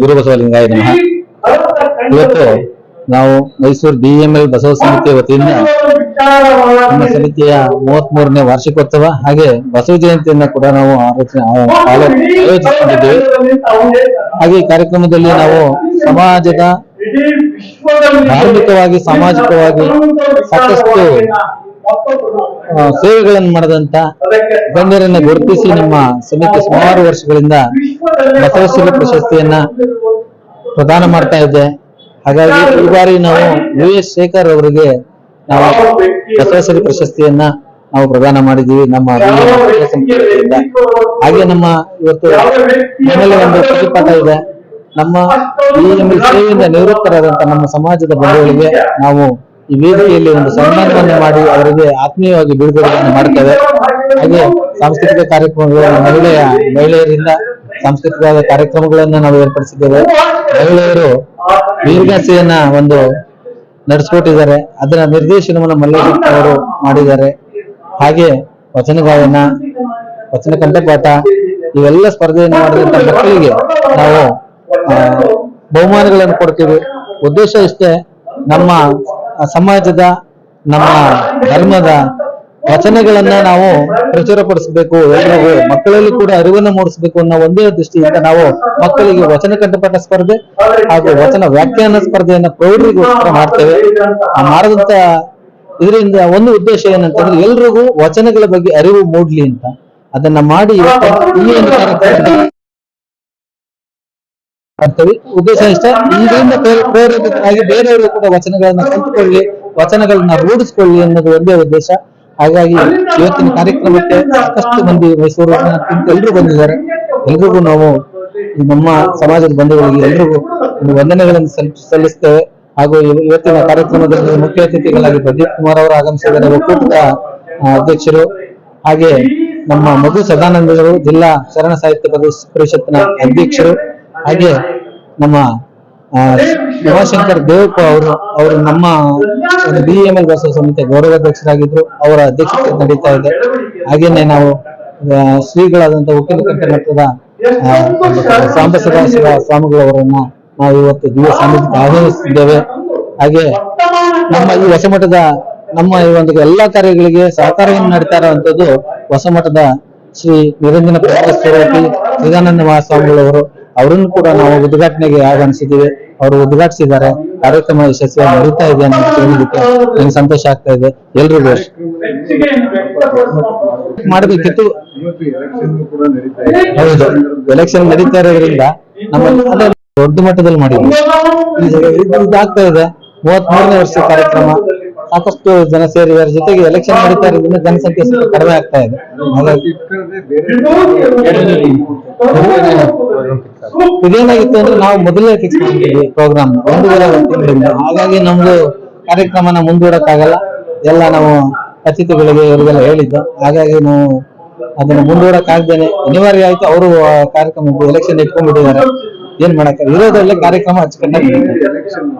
ಗುರು ಬಸವಲಿಂಗಾಯ ನಮಃ. ಇವತ್ತು ನಾವು ಮೈಸೂರು ಬಿಎಂಎಲ್ ಬಸವ ಸಮಿತಿಯ ವತಿಯಿಂದ ನಮ್ಮ ಸಮಿತಿಯ ಮೂವತ್ತ್ ಮೂರನೇ ವಾರ್ಷಿಕೋತ್ಸವ ಹಾಗೆ ಬಸವ ಜಯಂತಿಯನ್ನ ಕೂಡ ನಾವು ಆಯೋಜಿಸಿಕೊಂಡಿದ್ದೇವೆ. ಹಾಗೆ ಈ ಕಾರ್ಯಕ್ರಮದಲ್ಲಿ ನಾವು ಸಮಾಜದ, ಧಾರ್ಮಿಕವಾಗಿ, ಸಾಮಾಜಿಕವಾಗಿ ಸಾಕಷ್ಟು ಸೇವೆಗಳನ್ನು ಮಾಡದಂತ ಗಣ್ಯರನ್ನ ಗುರುತಿಸಿ ನಮ್ಮ ಸಮಿತಿ ಸುಮಾರು ವರ್ಷಗಳಿಂದ ಬಸವಶ್ರೀ ಪ್ರಶಸ್ತಿಯನ್ನ ಪ್ರದಾನ ಮಾಡ್ತಾ ಇದೆ ಹಾಗಾಗಿ ಈ ಬಾರಿ ನಾವು ಯು ಎಸ್ ಶೇಖರ್ ಅವರಿಗೆ ನಾವು ಬಸವಶ್ರೀ ಪ್ರಶಸ್ತಿಯನ್ನ ನಾವು ಪ್ರದಾನ ಮಾಡಿದ್ದೀವಿ. ನಮ್ಮ ಹಾಗೆ ನಮ್ಮ ಇವತ್ತು ನಮ್ಮಲ್ಲಿ ಒಂದು ಪ್ರತಿಪಾಠ ಇದೆ. ನಮ್ಮ ಈ ಸೇವೆಯಿಂದ ನಿವೃತ್ತರಾದಂತ ನಮ್ಮ ಸಮಾಜದ ಬಂಧುಗಳಿಗೆ ನಾವು ಈ ವೇದಿಕೆಯಲ್ಲಿ ಒಂದು ಸನ್ಮಾನವನ್ನು ಮಾಡಿ ಅವರಿಗೆ ಆತ್ಮೀಯವಾಗಿ ಬಿಡುಗಡೆಯನ್ನು ಮಾಡ್ತೇವೆ. ಹಾಗೆ ಸಾಂಸ್ಕೃತಿಕ ಕಾರ್ಯಕ್ರಮಗಳು ಮಹಿಳೆಯ ಮಹಿಳೆಯರಿಂದ ಸಾಂಸ್ಕೃತಿಕ ಕಾರ್ಯಕ್ರಮಗಳನ್ನ ನಾವು ಏರ್ಪಡಿಸಿದ್ದೇವೆ. ಮಹಿಳೆಯರು ವೀರಗಾಸೆಯನ್ನ ಒಂದು ನಡೆಸ್ಕೊಟ್ಟಿದ್ದಾರೆ. ಅದರ ನಿರ್ದೇಶನವನ್ನು ಮಲ್ಲೇಶ್ ಅವರು ಮಾಡಿದ್ದಾರೆ. ಹಾಗೆ ವಚನ ಗಾಯನ ವಚನ ಕಂಠಪಾಠ ಇವೆಲ್ಲ ಸ್ಪರ್ಧೆಯನ್ನು ಮಾಡಿದಂತ ಮಕ್ಕಳಿಗೆ ನಾವು ಬಹುಮಾನಗಳನ್ನು ಕೊಡ್ತೀವಿ. ಉದ್ದೇಶ ಇಷ್ಟೇ ನಮ್ಮ ಸಮಾಜದ ನಮ್ಮ ಧರ್ಮದ ವಚನಗಳನ್ನ ನಾವು ಪ್ರಚುರಪಡಿಸಬೇಕು ಎಲ್ಲರಿಗೂ ಮಕ್ಕಳಲ್ಲಿ ಕೂಡ ಅರಿವನ್ನು ಮೂಡಿಸಬೇಕು ಅನ್ನೋ ಒಂದೇ ದೃಷ್ಟಿಯಿಂದ ನಾವು ಮಕ್ಕಳಿಗೆ ವಚನ ಕಂಠಪಾಠ ಸ್ಪರ್ಧೆ ಹಾಗೂ ವಚನ ವ್ಯಾಖ್ಯಾನ ಸ್ಪರ್ಧೆಯನ್ನ ಪ್ರೌಢರಿಗೋಸ್ಕರ ಮಾಡ್ತೇವೆ. ಆ ಮಾಡಿದಂತ ಇದರಿಂದ ಒಂದು ಉದ್ದೇಶ ಏನಂತಂದ್ರೆ ಎಲ್ರಿಗೂ ವಚನಗಳ ಬಗ್ಗೆ ಅರಿವು ಮೂಡ್ಲಿ ಅಂತ. ಅದನ್ನ ಮಾಡಿ ಮಾಡ್ತೇವೆ. ಉದ್ದೇಶ ಇಷ್ಟ ಇದರಿಂದ ಪ್ರೇರ- ಪ್ರೇರೇಪಿತರಾಗಿ ಬೇರೆಯವರು ಕೂಡ ವಚನಗಳನ್ನ ಕಲ್ತ್ಕೊಳ್ಳಿ ವಚನಗಳನ್ನ ರೂಢಿಸ್ಕೊಳ್ಳಿ ಅನ್ನೋದು ಒಂದೇ ಉದ್ದೇಶ. ಹಾಗಾಗಿ ಇವತ್ತಿನ ಕಾರ್ಯಕ್ರಮಕ್ಕೆ ಸಾಕಷ್ಟು ಮಂದಿ ಮೈಸೂರು ಎಲ್ಲರೂ ಬಂದಿದ್ದಾರೆ. ಎಲ್ರಿಗೂ ನಾವು ನಮ್ಮ ಸಮಾಜದ ಬಂಧುಗಳಿಗೆ ಎಲ್ರಿಗೂ ವಂದನೆಗಳನ್ನು ಸಲ್- ಸಲ್ಲಿಸ್ತೇವೆ. ಹಾಗೂ ಇವ- ಇವತ್ತಿನ ಕಾರ್ಯಕ್ರಮದಲ್ಲಿ ಮುಖ್ಯ ಅತಿಥಿಗಳಾಗಿ ಪ್ರದೀಪ್ ಕುಮಾರ್ ಅವರು, ಆಗಮಿಸಿದ್ದಾರೆ. ಒಕ್ಕೂಟದ ಅಧ್ಯಕ್ಷರು, ಹಾಗೆ ನಮ್ಮ ಮಧು ಸದಾನಂದರು ಜಿಲ್ಲಾ ಶರಣ ಸಾಹಿತ್ಯ ಪರಿಷ್- ಪರಿಷತ್ನ ಅಧ್ಯಕ್ಷರು ಹಾಗೆ ನಮ್ಮ ಆ, ಉಮಾಶಂಕರ್ ದೇವಪ್ಪ ಅವರು ಅವರು ನಮ್ಮ ಬಿ ಎಂ ಎಲ್ ಬಸವ ಸಮಿತಿಯ ಗೌರವಾಧ್ಯಕ್ಷರಾಗಿದ್ರು ಅವರ ಅಧ್ಯಕ್ಷತೆ ನಡೀತಾ ಇದೆ. ಹಾಗೇನೆ ನಾವು ಶ್ರೀಗಳಾದಂತ ವಕೀಲ ಕಂಠ ಮಠದ ಆ, ಸಾಂಬ ಸದಾಶಿವ ಸ್ವಾಮಿಗಳವರನ್ನ ನಾವು ಇವತ್ತು ದಿವ್ಯ ಸಾನ್ನಿಧ್ಯಕ್ಕೆ ಆಹ್ವಾನಿಸುತ್ತಿದ್ದೇವೆ ಹಾಗೆ ನಮ್ಮ ಈ ಹೊಸಮಠದ ನಮ್ಮ ಈ ಒಂದು ಎಲ್ಲಾ ಕಾರ್ಯಗಳಿಗೆ ಸಹಕಾರವನ್ನು ನೀಡ್ತಾ ಇರುವಂತದ್ದು ಹೊಸಮಠದ ಶ್ರೀ ನಿರಂಜನ ಪ್ರಸಾದ ಸ್ವರೂಪಿ ಚಿದಾನಂದ ಮಹಾಸ್ವಾಮಿಗಳವರು. ಅವರನ್ನು ಕೂಡ ನಾವು ಉದ್ಘಾಟನೆಗೆ ಆಗಮಿಸಿದ್ದೀವಿ. ಅವರು ಉದ್ಘಾಟಿಸಿದ್ದಾರೆ. ಕಾರ್ಯಕ್ರಮ ಯಶಸ್ವಿಯಾಗಿ ನಡೀತಾ ಇದೆ ಅನ್ನೋದು ತಿಳಿದಕ್ಕೆ ನನಗೆ ಸಂತೋಷ ಆಗ್ತಾ ಇದೆ. ಎಲ್ರಿಗೂ ಮಾಡಬೇಕಿತ್ತು. ಹೌದು. ಎಲೆಕ್ಷನ್ ನಡೀತಾ ಇರೋದ್ರಿಂದ ನಮ್ಮ ದೊಡ್ಡ ಮಟ್ಟದಲ್ಲಿ ಮಾಡಿದ್ವಿ ಇದು- ಇದು- ಇದಾಗ್ತಾ ಇದೆ. ಮೂವತ್ತ್ ಮೂರನೇ ವರ್ಷ ಕಾರ್ಯಕ್ರಮ. ಸಾಕಷ್ಟು ಜನ ಸೇರಿದ್ದಾರೆ ಜೊತೆಗೆ ಎಲೆಕ್ಷನ್ ನಡೀತಾ ಇರೋದ್ರಿಂದ ಜನಸಂಖ್ಯೆ ಕಡಿಮೆ ಆಗ್ತಾ ಇದೆ. ಇದೇನಾಗಿತ್ತು ಅಂದ್ರೆ ನಾವು ಮೊದಲೇ ಫಿಕ್ಸ್ ಮಾಡಿದ್ವಿ ಪ್ರೋಗ್ರಾಮ್ ಒಂದೂವರೆ ತಿಂಗಳಿಂದ ಹಾಗಾಗಿ ನಮ್ದು ಕಾರ್ಯಕ್ರಮನ ಮುಂದೂಡಕ್ಕಾಗಲ್ಲ. ಎಲ್ಲ ನಾವು ಅತಿಥಿಗಳಿಗೆ ಇವರಿಗೆಲ್ಲ ಹೇಳಿದ್ದು. ಹಾಗಾಗಿ ನಾವು ಅದನ್ನ ಮುಂದೂಡಕ್ಕಾಗ್ದೇನೆ. ಅನಿವಾರ್ಯ ಆಯ್ತು ಅವರು ಕಾರ್ಯಕ್ರಮ ಎಲೆಕ್ಷನ್ ಇಟ್ಕೊಂಡ್ಬಿಟ್ಟಿದ್ದಾರೆ. ಏನ್ ಮಾಡಕ್ಕ ವಿರೋಧದಲ್ಲೇ ಕಾರ್ಯಕ್ರಮ ಎಲೆಕ್ಷನ್